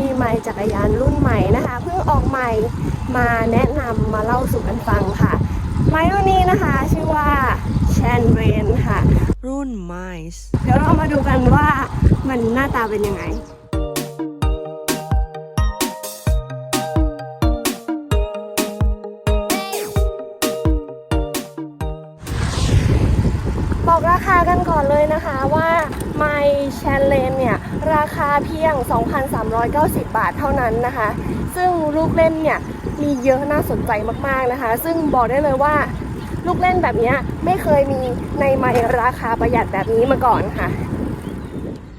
มีไมค์จักรยานรุ่นใหม่นะคะ เพิ่งออกใหม่มาแนะนำมาเล่าสู่กันฟังค่ะ ไมค์รุ่นนี้นะคะชื่อว่าแชนเรนค่ะ รุ่น Mice เดี๋ยวเรามาดูกันว่ามันหน้าตาเป็นยังไงบอกราคากันก่อนเลยนะคะว่า My c h a n l e n เนี่ย ราคาเพียง 2,390 บาทเท่านั้นนะคะ ซึ่งลูกเล่นเนี่ยมีเยอะน่าสนใจมากๆนะคะ ซึ่งบอกได้เลยว่าลูกเล่นแบบนี้ไม่เคยมีในไมค์ราคาประหยัดแบบนี้มาก่อนค่ะ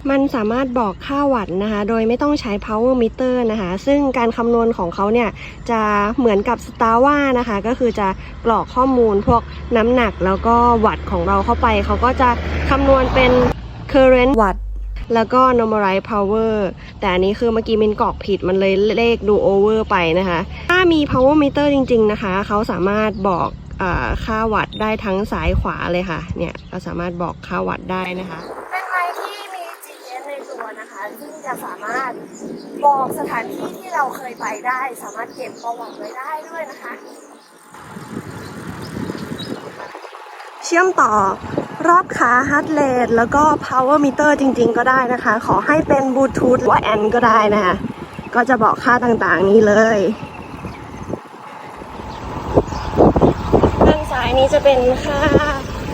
มันสามารถบอกค่าวัตต์นะคะ โดยไม่ต้องใช้ power meter นะคะ ซึ่งการคำนวณของเขาเนี่ย จะเหมือนกับ s t a r w a นะคะ ก็คือจะกรอกข้อมูลพวกน้ำหนักแล้วก็วัตต์ของเราเข้าไป เขาก็จะคำนวณเป็น current watt แล้วก็ normalize power แต่อันนี้คือเมื่อกี้มินกรอกผิดมันเลยเลขดู over ไปนะคะ ถ้ามี power meter จริง ๆ นะคะ เขาสามารถบอกอาค่าวัตต์ได้ทั้งซ้ายขวาเลยค่ะ เนี่ยเราสามารถบอกค่าวัตต์ได้นะคะ เป็นไมค์ที่มี GPS ในตัวนะคะ ซึ่งจะสามารถบอกสถานที่ที่เราเคยไปได้ สามารถเก็บประวัติไว้ได้ด้วยนะคะ เชื่อมต่อ รอบขา heart rate แล้วก็ power meter จริง ๆ ก็ได้นะคะ ขอให้เป็นบลูทูธหรือว่าแอนก็ได้นะคะ ก็จะบอกค่าต่างๆนี้เลยด้านซ้ายนี้จะเป็นค่า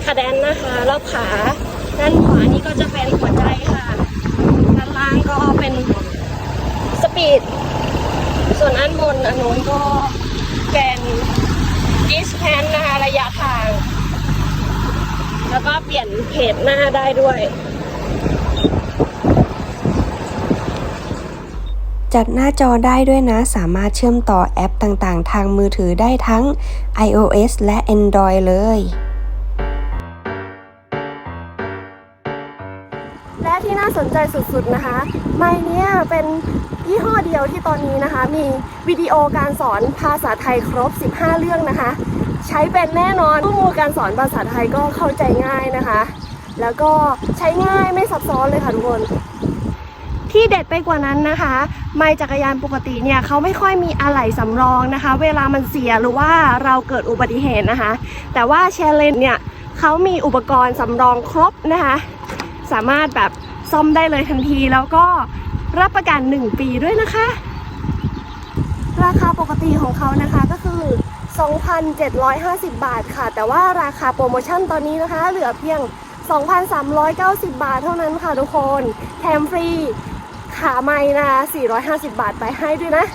คาแดนนะคะ รอบขา ด้านขวานี้ก็จะเป็นหัวใจค่ะ ด้านล่างก็เป็นสปีด ส่วนอันบนอันนู้นก็เป็นดิสแพนนะคะ ระยะทาง แล้วก็เปลี่ยนเพจหน้าได้ด้วย จัดหน้าจอได้ด้วยนะ สามารถเชื่อมต่อแอปต่างๆ ทางมือถือได้ทั้ง iOS และ Android เลยและที่น่าสนใจสุดๆนะคะ ไมค์เนี้ยเป็นยี่ห้อเดียวที่ตอนนี้นะคะ มีวิดีโอการสอนภาษาไทยครบ 15 เรื่องนะคะ ใช้เป็นแน่นอนข้อมูลการสอนภาษาไทยก็เข้าใจง่ายนะคะ แล้วก็ใช้ง่ายไม่ซับซ้อนเลยค่ะทุกคน ที่เด็ดไปกว่านั้นนะคะ ไมค์จักรยานปกติเนี่ยเขาไม่ค่อยมีอะไหล่สำรองนะคะ เวลามันเสียหรือว่าเราเกิดอุบัติเหตุนะคะ แต่ว่าแชร์เลนเนี่ยเขามีอุปกรณ์สำรองครบนะคะ สามารถแบบซ่อมได้เลยทันทีแล้วก็รับประกัน 1 ปีด้วยนะคะ ราคาปกติของเขานะคะก็คือ 2,750 บาทค่ะ แต่ว่าราคาโปรโมชั่นตอนนี้นะคะ เหลือเพียง 2,390 บาทเท่านั้นค่ะทุกคนแถมฟรีขาไม้นะคะ450 บาทไปให้ด้วยนะ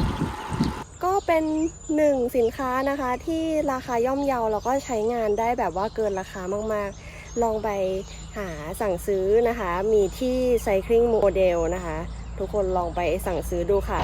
ก็เป็นหนึ่งสินค้านะคะที่ราคาย่อมเยาแล้วก็ใช้งานได้แบบว่าเกินราคามากๆ ลองไปหาสั่งซื้อนะคะ มีที่ Cycling Model นะคะ ทุกคนลองไปสั่งซื้อดูค่ะ